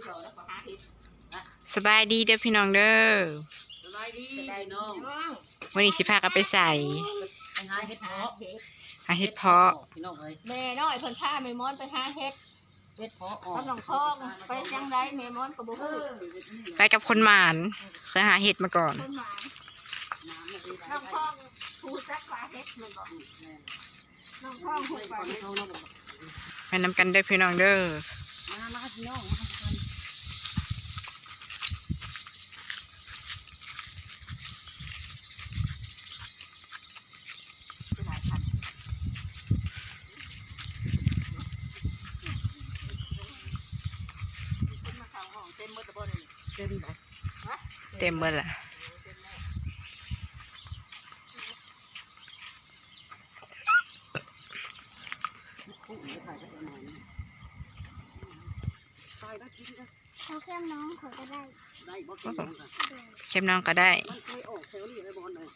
ที่เราแล้วก็หาเห็ดสบายดีเด้อพี่น้องเด้อสบายดีพี่น้องวันนี้สิพากันไปใส่ไปหาเห็ดเพาะเห็ดหาเห็ดเพาะพี่น้องเอ้ยแม่น้อยเพิ่นพาแม่มอนไปหาเห็ดเห็ดเพาะออกกับน้องทองไปยังไดแม่มอนก็บ่เอฮู้อไปกับคนหมานเคยหาเห็ดมาก่อนเพิ่นมาน้ำเนี่ยดีน้องทองผู้จักว่าเห็ดแม่นบ่น้องทองฮู้ไปว่าก่อนเห็ดเขาเนาะไปนำกันเด้อพี่น้องเด้อมามาพี่น้องมากัน คือหลายพันคนมา เข้าห้องเต็มหมดแล้วบ่นี่เต็มเลยเต็มเบิดละเต็มแล้วคู่ไม่ถ่ายได้ประมาณนี้ตายได้กินได้เอาเครื่องน้องเขาก็ได้ได้บ่กินกันเข้มน้องก็ได้มันเคยออกแถวนี้เลยบอลเลย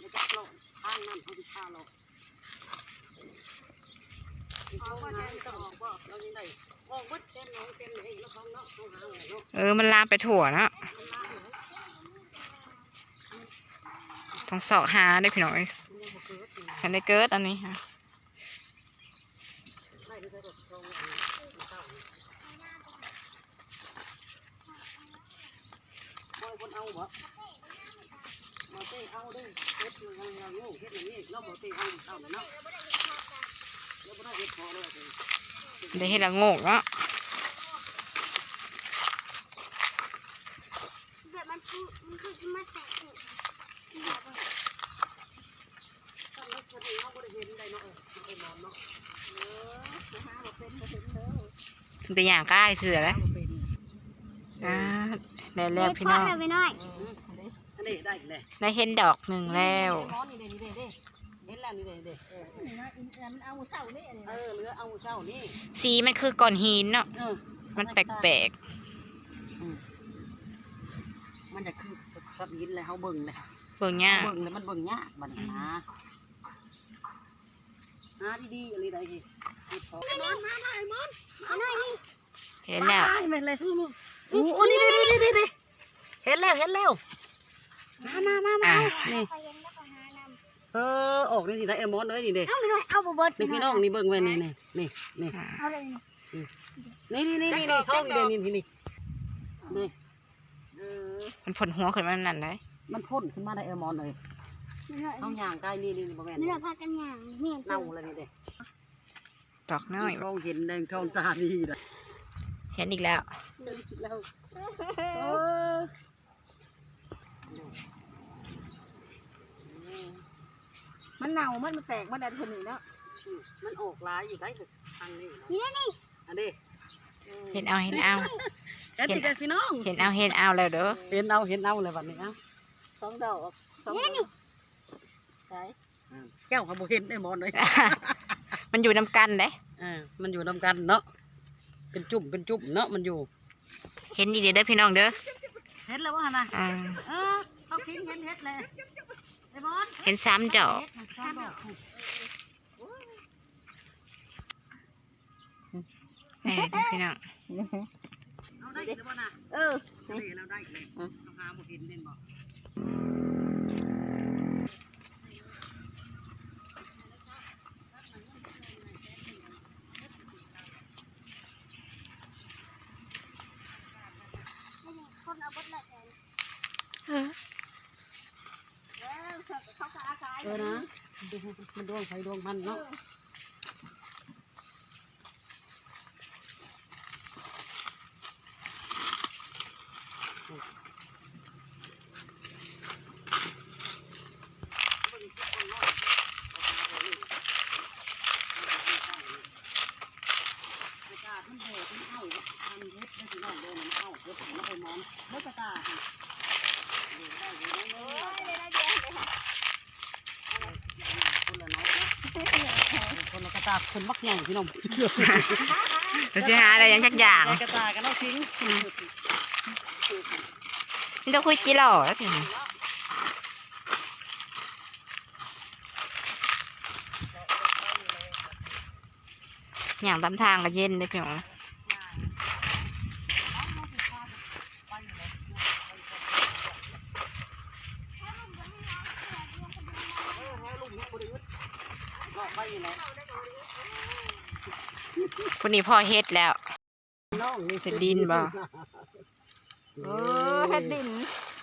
แล้วก็เราทางนั้นเขาจะฆ่าเรา เออ มันลามไปถั่วเนาะต้องเสาะหาเด้พี่น้องเอ้ยทันได้เกิดอันนี้ค่ะบอยเอาบ่มาเต้เอาเด้เฮ็ดอยู่ยังยังง่เฮ็ดอย่างนี้เราบ่เต้เอาเอาเนาะเราบ่ได้เกเนเดี๋ยวมันพูมันคือมาะ เนี่ยเดี๋ยวมันเราพอดีเราบ่ได้เห็นได้เนาะเออมอนเนาะเออผู้หาบ่เป็นบ่เห็นเด้อแต่อย่างใกล้เสือแล้วเราเป็นอ่าได้แล้วพี่น้องเดี๋ยวไปหน่อยอันนี้ได้เลยได้เห็นดอกหนึ่งแล้ว มอนนี่เด้นี่เด้เด้เห็นแล้วนี่เด้เด้นี่นะอินเอียมันเอาเศร้านี่อันนี้เออเหลือเอาเช้านี่สีมันคือก้อนหินเนาะเออมันแปลกมันจะคือกับยินเลยเฮาเบิ่งเลยๆเบิ่งยากเบิ่งเลยมันเบิ่งยากบัดนี้นะหาดีๆอะไรได้ดิเฮ็ดพอเอาหน่อยนี่เห็นแล้ว ไปเลยนี่นี่โอ้โหนี่นี่นี่นี่เห็นแล้วเห็นแล้วมามามามาอะ นี่ ออออกนี่สิได้เอมอนเอ้ยนี่เด้เอาไปหน่อยเอาบเบิดนี่พี่น้องนี่เบิ่งไว้นี่นี่นี่นี่เอาเลยนี่นี่นี่นี่นี่ท้องนี่เด้นี่นี่นี่นี่เออมันผลหัวขึ้นมานั่นเลยมันพ่นขึ้นมาได้เอมอนเลยไม่หน่อยเอาย่างใกล้นี่นี่บ่แม่นไม่หน่อยพากันอย่างเมียนเน่าเลยนี่เด้ดอกน้อยมองเห็นแดงท้องตาดีเลยเห็นอีกแล้วแล้ว เออ มันเน่ามันมันแตกมันดันคนนี้เนาะมันออกลายอยู่ได้ทางนี้นี่นี่อันนี้เห็นเอาเห็นเอาเห็นสิกันพี่น้องเห็นเอาเห็นเอาแล้วเด้อเห็นเอาเห็นเอาเลยวันนี้เอ้าสองดอกสองดอกใช่เจ้าเขาบ่เห็นได้หมอนเลยมันอยู่นำกันเด้อ่ามันอยู่นำกันเนาะเป็นจุ่มเป็นจุ่มเนาะมันอยู่ เห็นอีกเด้อพี่น้องเด้อเห็นแล้วว่านะอ่าเออเขาคิงเห็นเห็ดเลยไอ้บอล เห็นสามดอกเห็ดมันสามดอกแหม่พี่น้องเอาได้อีกแล้วบ่นะเออได้แล้วได้อีกเลยต้องหาบ่เห็นเด่นบ่คนเอาบดละแทน เออ แล้วเขาก็อาศัย เออนะดูมันดวงไฟดวงมันเนาะ นมักงหญ่พี่น้องเจะสิหาอะไรอยังจักอย่างกระตากันเอาทิ้งมันจะคุยกี่หล่อแล้นี้อย่างตามทางก็เย็นได้พี่น้องไปยู่แง ผู้นี้พ่อเฮ็ดแล้วน้องนี่เฮ็ดดินบ่เออเฮ็ดดิน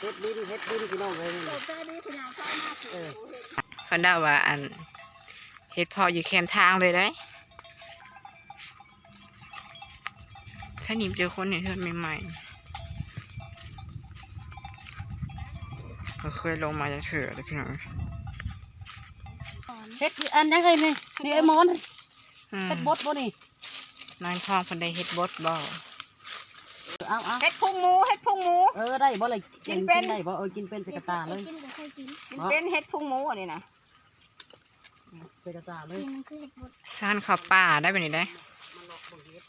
เฮ็ดดินเฮ็ดดินพี่น้องเลยนี่เฮ็ดดินพี่น้องชอบมากเออก็ได้ว่าอันเฮ็ดพออยู่แคมทางเลยได้ถ้าหนิมเจอคนเนี่ยเธอใหม่ๆก็เคยลงมาจากเถื่อเลยพี่น้องเฮ็ดอันยังไงนี่นี่ไอ้หมอนอืมเฮ็ดบดบ่นี่ นางทองคนใดเฮ็ดบดบ่เอาเอาเฮ็ดพุงหมูเฮ็ดพุงหมู เออได้บ่เลยกินเป็นได้บ่เออกินเป็นใส่กระตาเลยกินบ่เคยกินมันเป็นเฮ็ดพุงหมูอันนี้นะใส่กระตาเลยกินมันคือเห็ดบดท่านเขับป่าได้แบบนี้ได้มันหลอกบ่เฮ็ด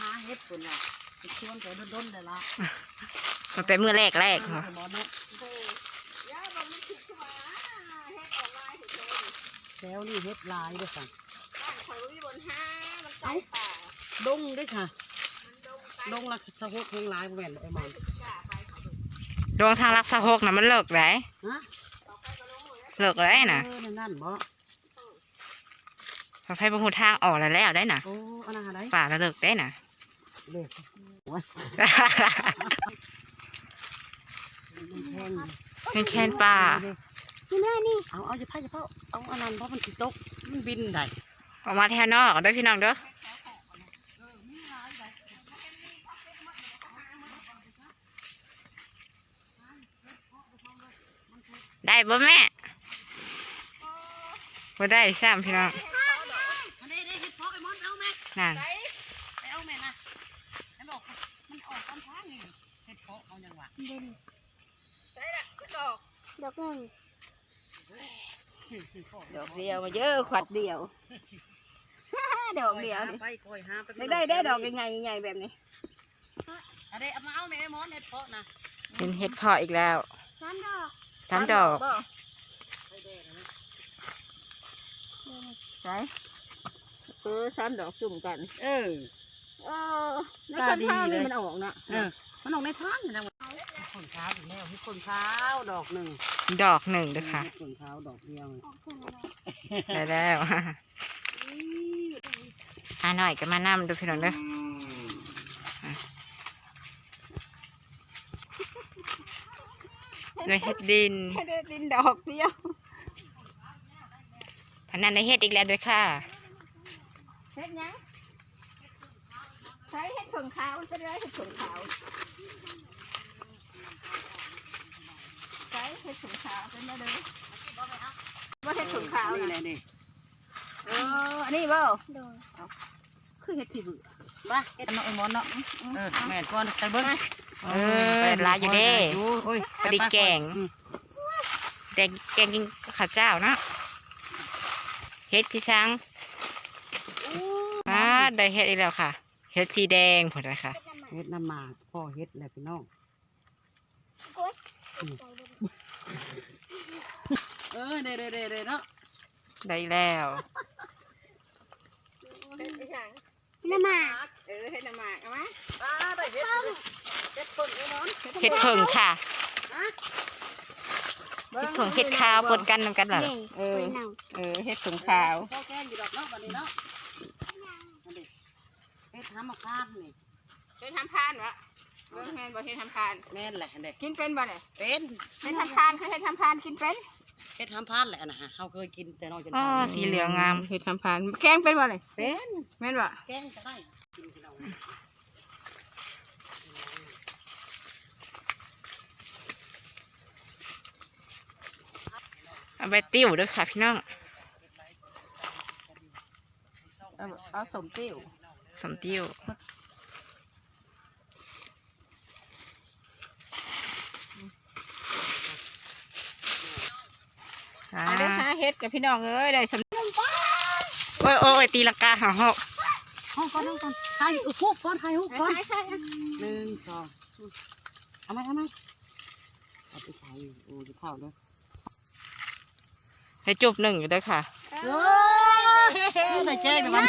หาเฮ็ดคนน่ะไปชวนไปดนๆได้ละตั้งแต่มื้อแรกแรกเอเหรออหมอนเนาะย่าบ่มันคิดขึ้นมาเฮ็ดออนไลน์เฉยแถวนี่เฮ็ดหลายเด้อค่ะๆบ้านข่อยวิบนห้ามั นใกล้ป่าดงเด้อค่ะมันดงไกลดงละสะโพกเพลงหลายบ่แม่นไอ้หมอนกล้าไปเขาดูดวงทางรักษาหกนะมันเลิกได้ฮะเอาไปก็ลงเลยเลิกได้นะเออนั่นนั่นบ่พอไฟบนหูทางออกแล้วแล้วได้นะโอ้อันนั้นอะไรป่าแล้วเลิกได้นะเด็กแทงเป็นแคนป่านี่แม่นี่เอาเอาจะพายจะเผาเอาอันนั้นเพราะมันสิตกมันบินได้ออกมาแถวนอกเด้อพี่น้องเด้อ บ่แม่บ่ได้ซ้ำพี่น้องอันนี้ได้เห็ดเพาะไอ้มอนเอาแม่นั่นไปเอาแม่นะไอ้บอกมันออกตามทางนี่เห็ดเพาะเอายังวะเด่นใช่ละก็ดอกดอกหนึ่งดอกเดียวมาเยอะขวัดเดียวดอกเดียวนี่ไปคอยหาไปได้ได้ได้ดอกใหญ่ๆใหญ่ๆแบบนี้อันนี้เอามาเอาแม่ไอ้มอนเห็ดเพาะนะเห็นเห็ดเพาะอีกแล้วสามดอก สามดอกใช่เออสามดอกจุ่มกัน เออ เออในตาต้นดีข้าวเลนี่ย มันออกนะเออมันออกในทางนะคนเช้าอยู่แล้วมีคนเช้าดอกหนึ่งดอกหนึ่งเด้อค่ะ คนเช้าดอกเดียวออกเท่านั้นได้แล้ว หาหน่อยก็มานำดูพี่น้องเด้อ เลยเฮ็ดดินให้ได้ดินดอกเดียวพนันในเฮ็ดอีกแล้วด้วยค่ะเฮ็ดหยังใช้เฮ็ดผงขาวมันเป็นไรเฮ็ดผงขาวใช้เฮ็ดผงขาวเป็นอะไรเด้อว่าเฮ็ดผงขาวนี่นะแหละนี่เอออันนี้บ่โดยคือเห็ดที่เบื่อบ้าเห็ดน้องไอ้มอนเนาะเออแม่นก่อนไปเบิ้ง เออเปิดร้านอยู่เด้โอ้ยพอดีแกงแดงแกงกินข้าวเจ้าเนาะเฮ็ดพี่ช้างอ่าได้เฮ็ดอีกแล้วค่ะ เฮ็ดสีแดงผลเลยค่ะเห็ดน้ำหมากพ่อเห็ดแหละพี่น้องกดใจเด่นเออเด้เด้เด้เด้เนาะได้แล้วเฮ็ดอีหยังน้ำหมากเออเฮ็ดน้ำหมากเอามาอ่าได้เห็ด เห็ดเพิ่งไอ้มอนเฮ็ดเพิ่งค่ะบิ่เฮ็ดเพิ่งเฮ็ดขาวปนกันนำกันเหรอเด่นเออไปหนังเออเฮ็ดผงขาวพ่อแกงอยู่ดอกเนาะบัดนี้เนาะอันนี้เฮ็ดทำมะขามนี่เฮ็ดทำพานวะเบิ่งแม่นบ่เฮ็ดทำพานแม่นแหละอันนี้กินเป็นบ่เนี่ยเป็นเฮ็ดทำพานคือเฮ็ดทำพานกินเป็นเฮ็ดทำพานแหละนะฮะเฮาเคยกินแต่น้อยจนอ๋อสีเหลืองงามเฮ็ดทำพานแกงเป็นบ่เนี่ยเป็นแม่นบ่แกงก็ได้กินพี่น้อง เอาไปติ้วด้วยค่ะพี่น้องเอาเอาสมติ้วสมติ้วอ่าเอาได้หาเฮ็ดกับพี่น้องเอ้ยได้สำโอ้ยโอ้ยตีลังกาหาหอกห้องก่อนห้องก่อนถ่ายรูปก่อนถ่ายรูปก่อนหนึ่งสองเอาไหมเอาไหมเอาไปถ่ายโอ้ยข้าวเลย ให้จุบหนึ่งอยู่ด้วยค่ะ โอ้ยใส่แกงมัน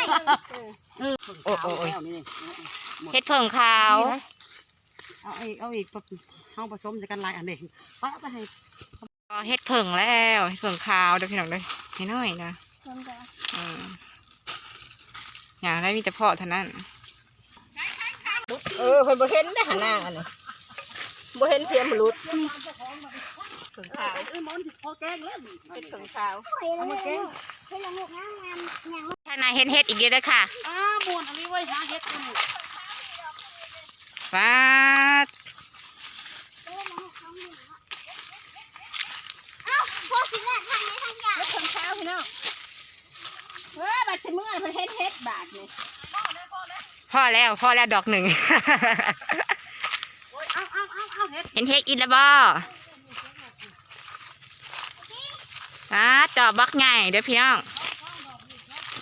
เออโอ้โอ้โอ้ยแล้วนี่เฮ็ดเพิ่งขาว เอาอีกเอาอีกเอาผสมกันหลายอันเองไปเอาไปให้ก็เฮ็ดเพิ่งแล้วเฮ็ดเพิ่งขาวเด้อพี่น้องเด้อให้น้อยนะส้มจ้ะอืมอย่างได้มีแต่พ่อเท่านั้นเออเพิ่นบ่เห็นได้หาหน้าอันนี้บ่เห็นเสียมรุด เพิ่งขาวเอ้ยหมอนพอแกงแล้วเฮ็ดเพิ่งขาวโอ้ยเลยเลยเฮ้ยละงกงามงามงามทางนายเฮ็ดเฮ็ดอีกเยอะเลยค่ะอ้าบวนอันนี้ไว้หาเฮ็ดกันฟ้าดเฮ้ยละงกเขาหนึ่งเอ้าพอสิแม่ทางนี้ทางยาเฮ็ดเพิ่งขาวพี่น้องเฮ้ยบัดสิเมื่อเพิ่นเฮ็ดเฮ็ดบาดนี่พ่อแล้วพ่อแล้วดอกหนึ่งเอาเอาเอาเอาเฮ็ดเห็นเฮ็ดอีกแล้วบ่ ฟ้าดดอกบักใหญ่เด้อพี่น้อง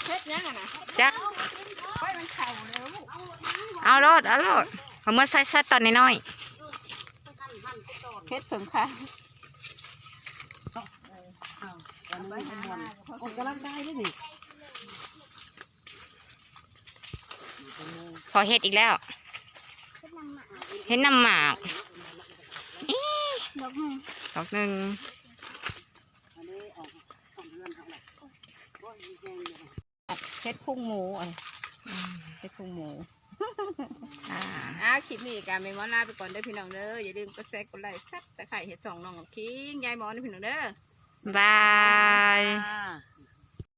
เฮ็ดยังอะนะจักไว้มันเข่าแล้วลูกเอาโลดเอาโลดเอามื่อใส่ใส่ตอนน้อยเฮ็ดเพิ่งขาวอันนี้มันมวนออกกำลังกายด้วยนี่ๆพอเฮ็ดอีกแล้วเห็นน้ำหมากอี๋ดอกไม้ดอกหนึ่ง อันนี้ออกสองเดือนเท่าไหร่โอ้ยมีแกงอยู่ เฮ็ ดพุงหมูอันเฮ็ดพุงหมูอ่าอ้าวคลิปนี้การเมมอนลาไปก่อนเด้อพี่น้องเด้ออย่าลืมกดแชร์กดไลค์ซับตะไคร้เฮ็ดสองน้องกับคิงยายหมอนเด้อพี่น้องเด้อบาย อ่า